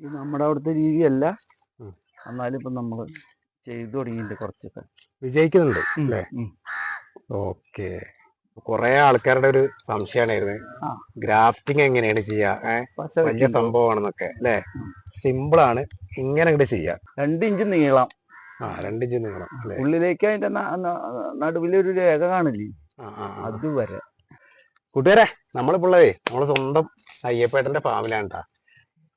ഇത് നമ്മുടെ അവിടുത്തെ രീതിയല്ല. എന്നാലും ഇപ്പം നമ്മൾ ചെയ്തു തുടങ്ങിയിട്ടുണ്ട് കുറച്ചൊക്കെ. വിജയിക്കുന്നുണ്ട് അല്ലേ. ഓക്കെ. കുറെ ആൾക്കാരുടെ ഒരു സംശയമാണ്. ഗ്രാഫ്റ്റിംഗ് എങ്ങനെയാണ് ചെയ്യുക വലിയ സംഭവമാണെന്നൊക്കെ അല്ലേ? സിമ്പിൾ ആണ് ഇങ്ങനെ അങ്ങോട്ട് ചെയ്യാം. രണ്ട് ഇഞ്ച് നീളം. ആ രണ്ടിഞ്ച് നീളം അല്ലേ? ഉള്ളിലേക്ക് അതിന്റെ നടുവിലൊരു രേഖ കാണില്ലേ. അതുവരെ. കൂട്ടുകാരെ നമ്മളിപ്പുള്ളതേ നമ്മൾ സ്വന്തം അയ്യപ്പേട്ടന്റെ ഫാമിലാണ്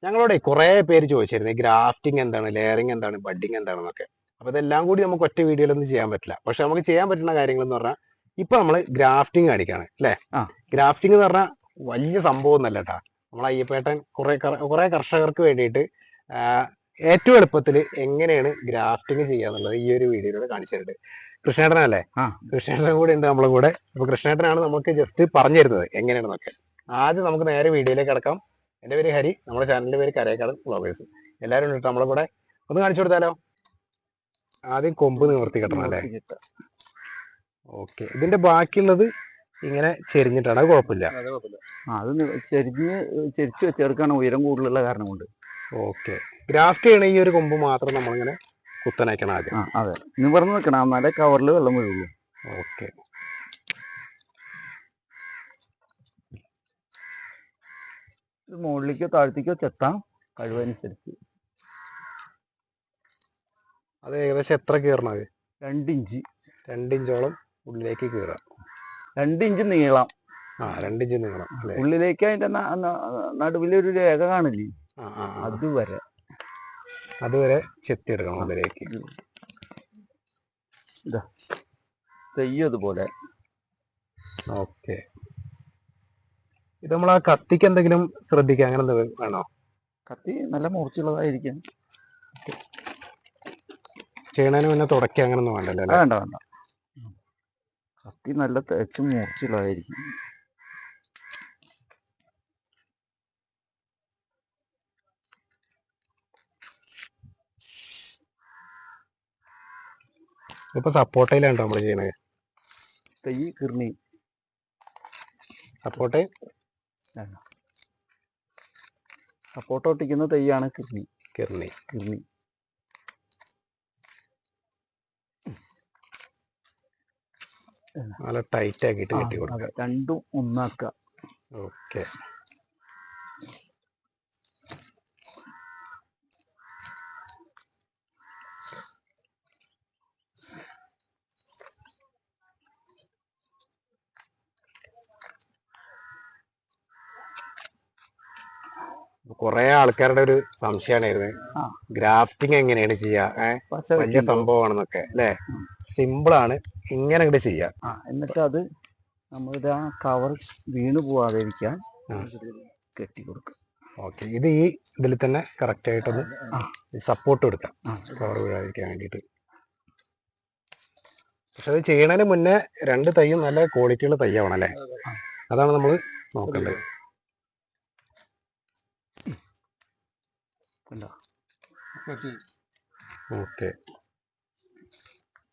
ഞങ്ങളോടെ കുറെ പേര് ചോദിച്ചിരുന്നു ഗ്രാഫ്റ്റിംഗ് എന്താണ് ലെയറിംഗ് എന്താണ് ബഡിങ് എന്താണെന്നൊക്കെ. അപ്പൊ ഇതെല്ലാം കൂടി നമുക്ക് ഒറ്റ വീഡിയോയിലൊന്നും ചെയ്യാൻ പറ്റില്ല. പക്ഷെ നമുക്ക് ചെയ്യാൻ പറ്റുന്ന കാര്യങ്ങൾ എന്ന് പറഞ്ഞാൽ ഇപ്പൊ നമ്മൾ ഗ്രാഫ്റ്റിംഗ് കാണിക്കാണ് അല്ലെ. ഗ്രാഫ്റ്റിംഗ് എന്ന് പറഞ്ഞാൽ വലിയ സംഭവം ഒന്നല്ല കേട്ടാ. നമ്മളെ അയ്യപ്പേട്ടൻ കുറെ കുറെ കർഷകർക്ക് വേണ്ടിയിട്ട് ഏറ്റവും എളുപ്പത്തിൽ എങ്ങനെയാണ് ഗ്രാഫ്റ്റിംഗ് ചെയ്യാന്നുള്ളത് ഈ ഒരു വീഡിയോയിലൂടെ കാണിച്ചിട്ട് കൃഷ്ണേട്ടനല്ലേ. കൃഷ്ണേട്ടനും കൂടെ ഉണ്ട് നമ്മളെ കൂടെ. അപ്പൊ കൃഷ്ണേട്ടനാണ് നമുക്ക് ജസ്റ്റ് പറഞ്ഞു തരുന്നത് എങ്ങനെയാണെന്നൊക്കെ. ആദ്യം നമുക്ക് നേരെ വീഡിയോയിലേക്ക് കിടക്കാം എന്റെ പേര് ഹരി. നമ്മുടെ ചാനലിന്റെ പേര് കരയക്കാടൻ ഫ്ലോവേഴ്സ് എല്ലാവരും ഉണ്ട്? ട്ടോ നമ്മളെ കൂടെ ഒന്ന് കാണിച്ചു കൊടുത്താലോ? ആദ്യം കൊമ്പ് നിവർത്തി കിട്ടണം അല്ലേ? ഓക്കെ ഇതിന്റെ ബാക്കിയുള്ളത് ഇങ്ങനെ ചെരിഞ്ഞിട്ടാണ്. അത് കുഴപ്പമില്ല. ആ, അത് ചെരിഞ്ഞ് ചെരിച്ച് വെച്ചെടുക്കാണ് ഉയരം കൂടുതലുള്ള കാരണം കൊണ്ട്. ഓക്കെ ഗ്രാഫ്റ്റ് ചെയ്യണ ഈ ഒരു കൊമ്പ് മാത്രം നമ്മളിങ്ങനെ കുത്തനാക്കണം ആദ്യം. അതെ. നിവർന്ന് നിൽക്കണം. എന്നാലേ കവറിൽ വെള്ളം വീഴുള്ളൂ. ഓക്കെ ഇത് മുകളിലേക്കോ താഴത്തേക്കോ ചെത്താം കഴിവനുസരിച്ച്. അത് ഏകദേശം എത്ര കീറണത് രണ്ട് ഇഞ്ച് രണ്ടിഞ്ചോളം ഉള്ളിലേക്ക് കീറാം. രണ്ട് ഇഞ്ച് നീളം. ആ രണ്ടിഞ്ച് നീളം ഉള്ളിലേക്ക് അതിന്റെ നടുവിലൊരു രേഖ കാണില്ലേ. അതുവരെ. അതുവരെ ചെത്തിയെടുക്കണം അതിലേക്ക്. തെയ്യതുപോലെ ഓക്കെ. ഇത് നമ്മൾ ആ കത്തിക്ക് എന്തെങ്കിലും ശ്രദ്ധിക്കുക അങ്ങനെ എന്തെങ്കിലും വേണോ? കത്തി നല്ല മൂർച്ചയുള്ളതായിരിക്കും. ചെയ്യണതിന് മുന്നേ തുടക്കുക അങ്ങനെ ഒന്നും വേണ്ടല്ലോ വേണ്ട വേണ്ട. കത്തി നല്ല തേച്ച് മൂർച്ചയുള്ളതായിരിക്കും. ഇപ്പൊ സപ്പോർട്ടയിലാണ് നമ്മൾ ചെയ്യണത് തെയ്യ് കിർണി. Support support ഒട്ടിക്കുന്ന തെയ്യാണ് Kirni. കിർണി. കിർണി. നല്ല ടൈറ്റ് ആക്കിയിട്ട് കെട്ടി കൊടുക്കുക അതെ. രണ്ടും ഒന്നാക്കുക. ഓക്കെ. കുറെ ആൾക്കാരുടെ ഒരു സംശയമായിരുന്നു ആ. ഗ്രാഫ്റ്റിംഗ് എങ്ങനെയാണ് ചെയ്യാ? വലിയ സംഭവമാണെന്നൊക്കെ അല്ലെ? സിമ്പിൾ ആണ്. ഇങ്ങനെ അങ്ങോട്ട് ചെയ്യാം. എന്നിട്ട് അത് നമ്മളിത് ആ കവർ വീണു പോവാതിരിക്കാൻ. കെട്ടി കൊടുക്കും ഓക്കെ. ഇത് ഈ ഇതിൽ തന്നെ കറക്റ്റ് ആയിട്ടൊന്ന്. സപ്പോർട്ട് കൊടുക്കാം. കവർ വീഴാതിരിക്കാൻ വേണ്ടിയിട്ട് പക്ഷെ അത് ചെയ്യണതിന് മുന്നേ രണ്ട് തൈയും നല്ല ക്വാളിറ്റിയുള്ള തൈയാവണം അല്ലേ? അതാണ് നമ്മൾ നോക്കേണ്ടത്. കണ്ടോ? ഓക്കെ.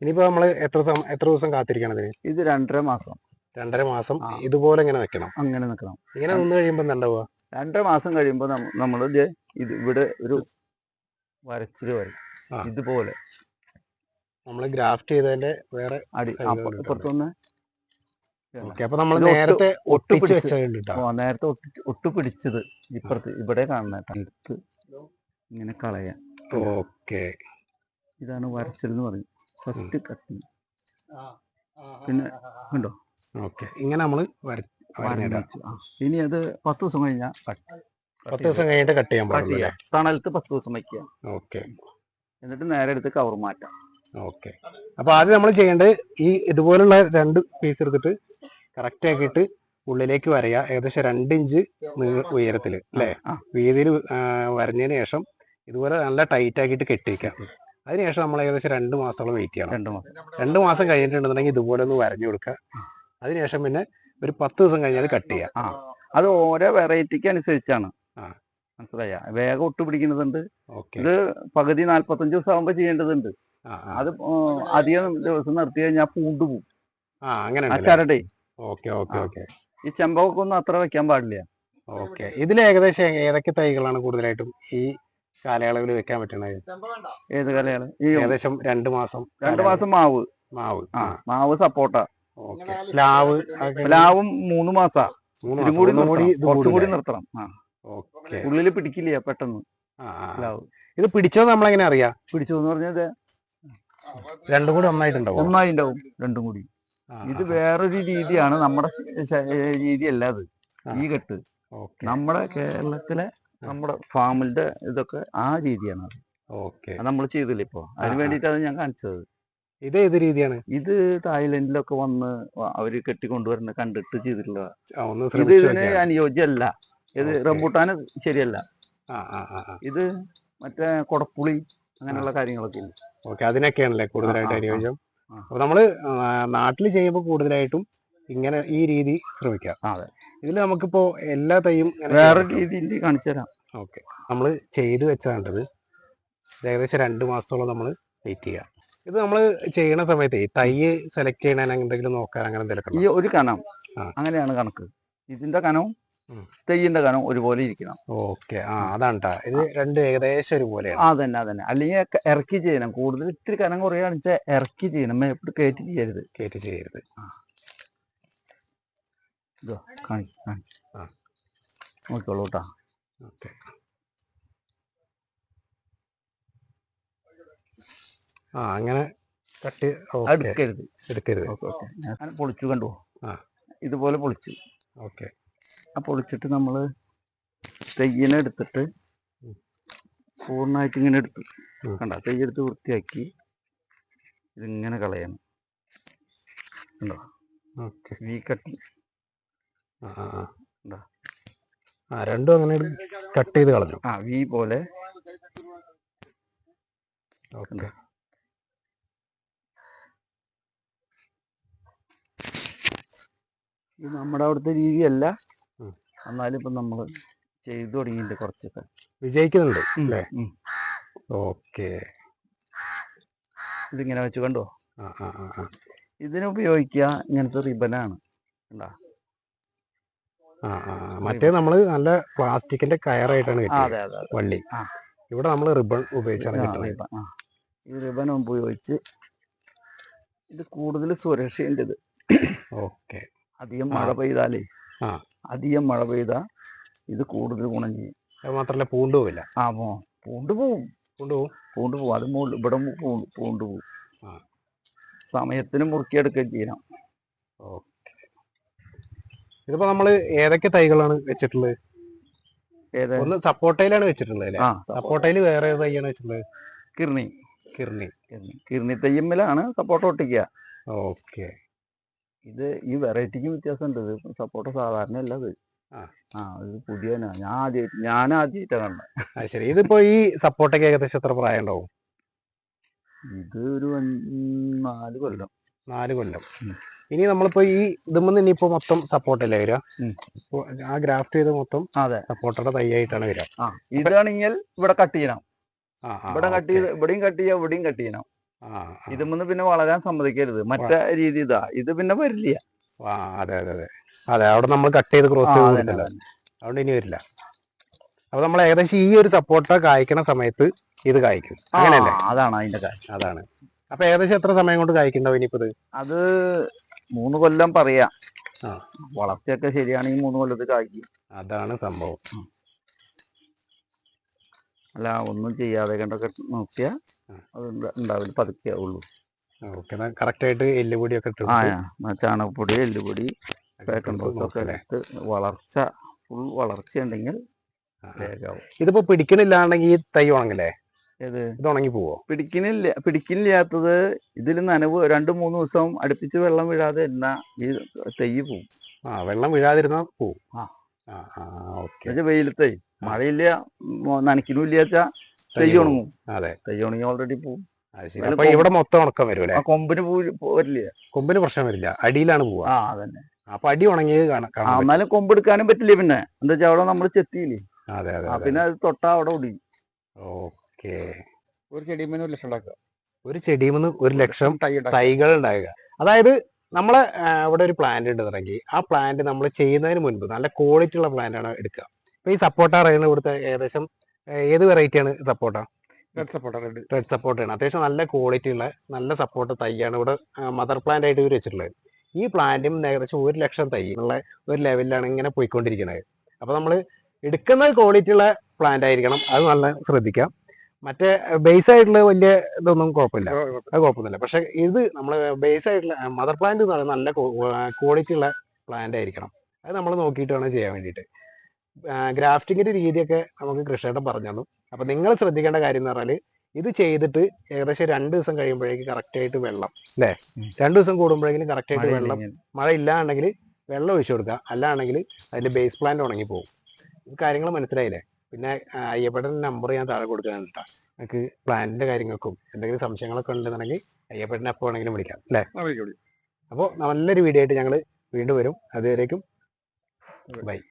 ഇനിയിപ്പോ നമ്മൾ എത്ര എത്ര ദിവസം കാത്തിരിക്കണം ഇതിന്? ഇത് രണ്ടര മാസം. രണ്ടര മാസം. ഇതുപോലെ ഇങ്ങനെ വെക്കണം. അങ്ങനെ നിൽക്കണം ഇങ്ങനെ നിന്ന് കഴിയുമ്പോൾ എന്താ രണ്ടര മാസം കഴിയുമ്പോൾ നമ്മൾ ഇത് ഇവിടെ ഒരു വരച്ചിൽ വരും. ഇതുപോലെ. നമ്മൾ ഗ്രാഫ്റ്റ് ചെയ്തതിന്റെ വേറെ അടി പുറത്തുനിന്ന് അപ്പ- നമ്മൾ നേരത്തെ ഒട്ട് ഒട്ടിച്ച് പിടിച്ച്. വെച്ചിട്ടുണ്ട് കേട്ടോ ഓ, നേരത്തെ ഒട്ടി ഒട്ടു പിടിച്ചത് ഇപ്പുറത്ത് ഇവിടെ കാണുന്ന ഇങ്ങനെ കളയാൻ ഓക്കെ. ഇതാണ് വരച്ചൽ എന്ന് പറയും. First cutting. പിന്നെ കണ്ടോ? ഓക്കെ. ഇങ്ങനെ നമ്മൾ ഇനി അത് പത്ത് ദിവസം കഴിഞ്ഞാൽ പത്ത് ദിവസം കഴിഞ്ഞിട്ട് കട്ട് ചെയ്യാൻ അല്ലേ? തണലത്ത് പത്ത് ദിവസം വയ്ക്കുക ഓക്കെ. എന്നിട്ട് നേരെ എടുത്ത് കവർ മാറ്റാം. ഓക്കെ. അപ്പൊ ആദ്യം നമ്മൾ ചെയ്യേണ്ടത് ഈ ഇതുപോലുള്ള രണ്ട് പീസ് എടുത്തിട്ട് കറക്റ്റ് ആക്കിയിട്ട് ഉള്ളിലേക്ക് വരയാ ഏകദേശം രണ്ട് ഇഞ്ച് ഉയരത്തിൽ അല്ലേ? ആ. വീതിയിൽ വരഞ്ഞതിന് ശേഷം ഇതുപോലെ നല്ല ടൈറ്റ് ആക്കിയിട്ട് കെട്ടിവെക്കാം. അതിനുശേഷം നമ്മൾ ഏകദേശം രണ്ട് മാസത്തോളം വെയിറ്റ് ചെയ്യണം. രണ്ട് മാസം. രണ്ട് മാസം കഴിഞ്ഞിട്ടുണ്ടെങ്കിൽ ഇതുപോലെ ഒന്ന് വരഞ്ഞു കൊടുക്കുക. അതിനുശേഷം പിന്നെ ഒരു പത്ത് ദിവസം കഴിഞ്ഞാൽ കട്ട് ചെയ്യാം. ആ അത് ഓരോ വെറൈറ്റിക്ക് അനുസരിച്ചാണ്. ആ. മനസ്സിലായ? വേഗം ഒട്ടു പിടിക്കുന്നതുണ്ട്. ഓക്കെ ഇത് പകുതി നാല്പത്തഞ്ച് ദിവസം ആകുമ്പോൾ ചെയ്യേണ്ടതുണ്ട്. അത് അധികം ദിവസം നിർത്തി കഴിഞ്ഞാൽ പൂണ്ടു പോകും ചരടേ. ഓക്കെ ഓക്കെ ഓക്കെ ഈ ചെമ്പകൊക്കെ ഒന്നും അത്ര വെക്കാൻ പാടില്ല. ഓക്കെ ഇതിൽ ഏകദേശം ഏതൊക്കെ തൈകളാണ് കൂടുതലായിട്ടും ഈ കാലയളവിൽ വെക്കാൻ പറ്റണത് ഏത് കാലയളവ്? ഈ ഏകദേശം രണ്ട് മാസം രണ്ടു മാസം മാവ്. മാവ്. ആ മാവ് സപ്പോട്ട ഓക്കെ. പ്ലാവ് ലാവും പ്ലാവും മൂന്ന് മാസാ. കൂടി കൂടി നിർത്തണം. ഉള്ളിൽ കുറച്ചും കൂടി നിർത്തണം. ഉള്ളിൽ പിടിക്കില്ല പെട്ടെന്ന്. പ്ലാവ്. ഇത് പിടിച്ചോ നമ്മളെങ്ങനെ അറിയാം? പിടിച്ചോന്ന് പറഞ്ഞത് രണ്ടും കൂടി ഒന്നായിട്ടുണ്ടാവും ഒന്നായി ഉണ്ടാവും രണ്ടും കൂടി. ഇത് വേറൊരു രീതിയാണ് നമ്മുടെ രീതിയല്ല അത്. ഈ കെട്ട്. ഓക്കെ. നമ്മുടെ കേരളത്തിലെ നമ്മുടെ ഫാമിന്റെ ഇതൊക്കെ ആ രീതിയാണ് അത്. ഓക്കെ. അത് നമ്മൾ ചെയ്തില്ല ഇപ്പോ? അതിന്. വേണ്ടിയിട്ടാണ് ഞാൻ കാണിച്ചത്. ഇത് ഏത് രീതിയാണ്? ഇത് തായ്ലൻഡിലൊക്കെ വന്ന് അവർ കെട്ടിക്കൊണ്ടുവരുന്ന കണ്ടിട്ട് ചെയ്തിട്ടുള്ള ഇത് ഇതിന് അനുയോജ്യല്ല അനുയോജ്യമല്ല. ഇത്. റംബൂട്ടാന് ശരിയല്ല. ഇത് മറ്റേ കൊടപ്പുളി അങ്ങനെയുള്ള കാര്യങ്ങളൊക്കെ ഇല്ല? ഓക്കെ അതിനൊക്കെയാണല്ലേ കൂടുതലായിട്ട്. അനുയോജ്യം? അപ്പൊ നമ്മൾ നാട്ടിൽ ചെയ്യുമ്പോൾ കൂടുതലായിട്ടും ഇങ്ങനെ ഈ രീതി ശ്രമിക്കാം. അതെ. ഇതിൽ നമുക്കിപ്പോ എല്ലാ തൈയും വേറെ രീതിയിൽ കാണിച്ചു തരാം. ഓക്കെ. നമ്മൾ ചെയ്ത് വെച്ചാണ്ടത് ഏകദേശം രണ്ട് മാസത്തോളം നമ്മൾ വെയിറ്റ് ചെയ്യാം. ഇത് നമ്മൾ ചെയ്യണ സമയത്ത് ഈ തൈ സെലക്ട് ചെയ്യണ എന്തെങ്കിലും നോക്കാൻ അങ്ങനെ എന്തെങ്കിലും ഈ ഒരു കനം അങ്ങനെയാണ് കണക്ക്. ഇതിന്റെ കനവും. തെയ്യന്റെ കനവും ഒരുപോലെ ഇരിക്കണം. ഓക്കെ. ആ അതാണ്. ഇത് രണ്ട് ഏകദേശം ഒരുപോലെയാണ്. അതന്നെ അതന്നെ. അല്ലെങ്കിൽ ഇറക്കി ചെയ്യണം. കൂടുതൽ ഇത്തിരി കനം കുറയാണെന്ന് വെച്ചാൽ ഇറക്കി ചെയ്യണം. മേപ്പിട്ട് കയറ്റി ചെയ്യരുത്. കയറ്റി ചെയ്യരുത്. ഇതോ. നോക്കിക്കോളൂ കേട്ടാ ഓക്കെ. ആ അങ്ങനെ കട്ട് എടുക്കരുത്. എടുക്കരുത്. Okay okay. ഞാൻ പൊളിച്ചു കണ്ടു. ആ. ഇതുപോലെ പൊളിച്ചു. ഓക്കെ. ആ പൊളിച്ചിട്ട് നമ്മൾ തെയ്യനെ എടുത്തിട്ട്. പൂർണമായിട്ട് ഇങ്ങനെ എടുത്തു. കണ്ട? തെയ്യെടുത്ത് വൃത്തിയാക്കി ഇതിങ്ങനെ കളയണം. കണ്ടോ? ഓക്കെ. വി കട്ടി ആ ആ. രണ്ടും അങ്ങനെ കട്ട് ചെയ്ത് കളഞ്ഞു ആ വി പോലെ ഓക്കെ ഇത് നമ്മുടെ അവിടുത്തെ രീതിയല്ല. എന്നാലും ഇപ്പം നമ്മൾ ചെയ്തു തുടങ്ങിയിട്ടുണ്ട് കുറച്ചൊക്കെ വിജയിക്കുന്നുണ്ട് അല്ലേ? ഓക്കെ ഇതിങ്ങനെ വെച്ച് കണ്ടോ ആ. ഇങ്ങനത്തെ റിബനാണ് ആ. മറ്റേ നമ്മൾ നല്ല പ്ലാസ്റ്റിക്കിന്റെ കയറായിട്ടാണ് അതെ വള്ളി. ഇവിടെ നമ്മൾ റിബൺ ഉപയോഗിച്ചാണ് കിട്ടുന്നത് റിബൺ ഈ റിബൻ ഉപയോഗിച്ച് ഇത് കൂടുതൽ സുരക്ഷയുണ്ട് ഇത്. ഓക്കെ. അധികം. മഴ പെയ്താലേ. അധികം മഴ പെയ്താ ഇത് കൂടുതൽ ഗുണം ചെയ്യും. മാത്രല്ല പൂണ്ടു പോവില്ല. ആ പോ പൂണ്ട് പോവും. പൂണ്ടു പോവും? പൂണ്ട് പോവും. അത് ഇവിടെ പൂണ്ടു പോവും. സമയത്തിന് മുറുക്കിയെടുക്കുകയും ചെയ്യണം ഓക്കെ ഇതിപ്പോ നമ്മൾ ഏതൊക്കെ തൈകളാണ് വെച്ചിട്ടുള്ളത്? ഒന്ന് സപ്പോട്ടയിലാണ് വെച്ചിട്ടുള്ളത് അല്ലേ? സപ്പോട്ടയിൽ വേറെ ഏത് തൈയാണ് വെച്ചിട്ടുള്ളത്? കിർണി. കിർണി. കിർണി. തെയ്യമ്മലാണ് സപ്പോർട്ട് ഒട്ടിക്കുക. ഓക്കെ. ഇത് ഈ വെറൈറ്റിക്ക് വ്യത്യാസമുണ്ട്. ഇത് സപ്പോർട്ട സാധാരണ അല്ല അത്. ആ. ഇത് പുതിയ ഞാൻ ആദ്യമായിട്ട് ഞാൻ ആദ്യമായിട്ടാണ് കണ്ടത്. ശരി. ഇതിപ്പോ ഈ സപ്പോട്ടയ്ക്ക് ഏകദേശം എത്ര പ്രായം ഉണ്ടാവും? ഇത് ഒരു നാല് കൊല്ലം. നാല് കൊല്ലം. ഇനി നമ്മളിപ്പോ ഈ ഇതുമ്പോ ഇനിയിപ്പോ മൊത്തം സപ്പോർട്ടല്ലേ വരിക. ആ ഗ്രാഫ്റ്റ് ചെയ്ത് മൊത്തം അതെ. സപ്പോർട്ടറുടെ തൈയായിട്ടാണ് വരിക. ആ ഇതാണെങ്കിൽ ഇവിടെ കട്ട് ചെയ്യണം. ഇവിടെ കട്ട് ചെയ്ത് ഇവിടെയും കട്ട് ചെയ്യാം ഇവിടെയും കട്ട് ചെയ്യണം. ഇതുമെന്ന് പിന്നെ വളരാൻ സമ്മതിക്കരുത്. മറ്റേ രീതി ഇതാ ഇത് പിന്നെ വരില്ല. അതെ അതെ അതെ. അതെ അവിടെ നമ്മൾ കട്ട് ചെയ്ത് ക്രോസ്. അതുകൊണ്ട് ഇനി വരില്ല. അപ്പൊ നമ്മൾ ഏകദേശം ഈ ഒരു സപ്പോർട്ട കായ്ക്കണ സമയത്ത് ഇത് കായ്ക്കും. അങ്ങനെയല്ലേ? അതാണ് അതിന്റെ കാര്യം. അതാണ്. അപ്പൊ ഏകദേശം എത്ര സമയം കൊണ്ട് കായ്ക്കണ്ടാവും ഇനിയിപ്പോ ഇത്? അത് മൂന്ന് കൊല്ലം പറയാ. വളർച്ചയൊക്കെ ശരിയാണെങ്കിൽ മൂന്ന് കൊല്ലത്ത് കായ്ക്കും. അതാണ് സംഭവം. അല്ല ഒന്നും ചെയ്യാതെ കണ്ടൊക്കെ നോക്കിയാ അത് ഉണ്ടാവില്ല പതുക്കേ ഉള്ളൂ ഓക്കെ കറക്റ്റ് ആയിട്ട് എല്ലുപൊടിയൊക്കെ ആ ചാണകപ്പൊടി എല്ലുപൊടി ഒക്കെ വളർച്ച ഫുൾ വളർച്ച ഉണ്ടെങ്കിൽ. ഇതിപ്പോ പിടിക്കണില്ലാണെങ്കിൽ തൈ ഉണങ്ങില്ലേ ഏത് ഇത് ഉണങ്ങി പോവോ? പിടിക്കുന്നില്ല പിടിക്കുന്നില്ലാത്തത് ഇതിൽ നനവ് രണ്ട് മൂന്ന് ദിവസം അടുപ്പിച്ച് വെള്ളം വീഴാതെ എന്നാ ഈ തെയ്യ് പോവും. ആ വെള്ളം വീഴാതിരുന്നാ പോവും. ആ. ഓക്കെ. വെയിലത്തെ മഴയില്ല നനയ്ക്കണില്ലാച്ചാ തെയ്യ് ഉണങ്ങും. അതെ. തെയ്യ് ഉണങ്ങി ഓൾറെഡി പോവും. അപ്പൊ ഇവിടെ മൊത്തം ഉണക്കം വരും കൊമ്പിന് വരില്ല. കൊമ്പിന് പ്രശ്നം വരില്ല. അടിയിലാണ് പോവുക. ആ അതന്നെ. അപ്പൊ അടി ഉണങ്ങിയത് കാണാം. എന്നാലും കൊമ്പെടുക്കാനും പറ്റില്ല പിന്നെ? എന്താ വെച്ചാൽ അവിടെ നമ്മൾ ചെത്തിയില്ലേ? അതെ അതെ പിന്നെ അത് തൊട്ടാ അവിടെ ഓടി ഓക്കെ ഒരു ചെടി ഒരു ലക്ഷം ഉണ്ടാക്കുക. ഒരു ചെടി ഒരു ലക്ഷം ഉണ്ടാക്കുക. തൈകൾ ഉണ്ടാകുക അതായത് നമ്മളെ അവിടെ ഒരു പ്ലാന്റ് ഉണ്ട് തുടങ്ങി ആ പ്ലാന്റ് നമ്മൾ ചെയ്യുന്നതിന് മുൻപ് നല്ല ക്വാളിറ്റി ഉള്ള പ്ലാന്റ് ആണ് എടുക്കുക. ഇപ്പൊ ഈ സപ്പോർട്ട പറയുന്ന ഇവിടുത്തെ ഏകദേശം ഏത് വെറൈറ്റിയാണ് support red support red red സപ്പോർട്ടാണ് അത്യാവശ്യം നല്ല ക്വാളിറ്റി ഉള്ള നല്ല സപ്പോർട്ട് തൈയാണ് ഇവിടെ മദർ പ്ലാന്റ് ആയിട്ട് ഇവർ വെച്ചിട്ടുള്ളത്. ഈ പ്ലാന്റും ഏകദേശം ഒരു ലക്ഷം തൈ ഉള്ള ഒരു ലെവലിലാണ് ഇങ്ങനെ പോയിക്കൊണ്ടിരിക്കുന്നത് അപ്പൊ നമ്മൾ എടുക്കുന്ന ക്വാളിറ്റി ഉള്ള പ്ലാന്റ് ആയിരിക്കണം. അത് നല്ല ശ്രദ്ധിക്കാം. മറ്റേ ബേസ് ആയിട്ടുള്ള വലിയ ഇതൊന്നും കുഴപ്പമില്ല. അത് കുഴപ്പമൊന്നുമില്ല. പക്ഷെ ഇത് നമ്മൾ ബേസ് ആയിട്ടുള്ള മദർ പ്ലാന്റ് എന്ന് പറയുന്നത് നല്ല ക്വാളിറ്റി ഉള്ള പ്ലാന്റ് ആയിരിക്കണം. അത് നമ്മൾ നോക്കിയിട്ട് വേണം ചെയ്യാൻ വേണ്ടിയിട്ട്. ഗ്രാഫ്റ്റിങ്ങിന്റെ രീതിയൊക്കെ നമുക്ക് കൃഷിയായിട്ട് പറഞ്ഞു തന്നു. അപ്പൊ നിങ്ങൾ ശ്രദ്ധിക്കേണ്ട കാര്യം എന്ന് പറഞ്ഞാൽ ഇത് ചെയ്തിട്ട് ഏകദേശം രണ്ട് ദിവസം കഴിയുമ്പോഴേക്കും കറക്റ്റ് ആയിട്ട് വെള്ളം അല്ലേ? രണ്ടു ദിവസം കൂടുമ്പോഴേക്കും കറക്റ്റ് ആയിട്ട് വെള്ളം മഴ ഇല്ലാണ്ടെങ്കിൽ വെള്ളം ഒഴിച്ചു കൊടുക്കുക. അല്ലാണെങ്കിൽ അതിന്റെ ബേസ് പ്ലാന്റ് ഉണങ്ങി പോകും കാര്യങ്ങൾ മനസ്സിലായില്ലേ? പിന്നെ അയ്യപ്പടൻ അയ്യപ്പേട്ടൻ നമ്പർ ഞാൻ താഴെ കൊടുക്കാനുണ്ട് കേട്ടോ നിങ്ങൾക്ക് പ്ലാനിന്റെ കാര്യങ്ങൾക്കും എന്തെങ്കിലും സംശയങ്ങളൊക്കെ ഉണ്ടെന്നുണ്ടെങ്കിൽ അയ്യപ്പേട്ടനെ എപ്പോൾ വേണമെങ്കിലും വിളിക്കാം അല്ലേ അപ്പോൾ നല്ലൊരു വീഡിയോ ആയിട്ട് ഞങ്ങൾ വീണ്ടും വരും. അതുവരേക്കും ബൈ.